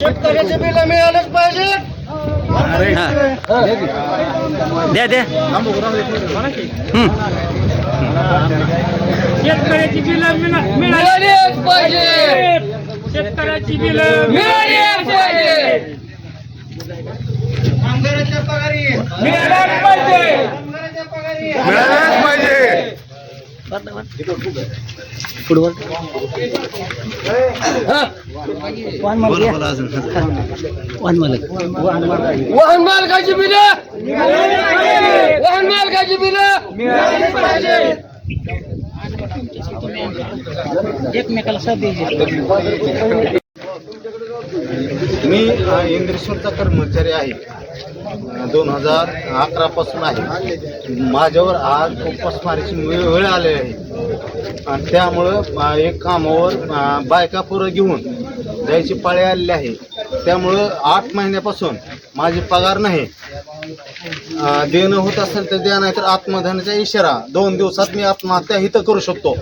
शेतकऱ्याचे बिल मिळालंच पाहिजे. द्या द्या. हं. शेतकऱ्याची बिलं मिळा- मिळाली मिळालीच पाहिजे. शेतकऱ्याची बिलं मिळालीच पाहिजे. मिळालंच अजून वाहन मालक. वाहन मालकाची बिल! वाहन मालकाची बिल! एकमेकाला साथ द्यायची मी इंद्रेश्वरचा कर्मचारी आहे. दोन हजार अकरा पासून आहे. माझ्यावर आज उपासमारीची वेळ वेळ आलेली आहे. आणि त्यामुळं एक कामावर बायका पुरं घेऊन जायची पाळी आलेली आहे. त्यामुळं आठ महिन्यापासून माझी पगार नाही. देणं होत असेल तर द्या नाही तर आत्मधनाचा इशारा. दोन दिवसात मी आत्महत्या हिथं करू शकतो.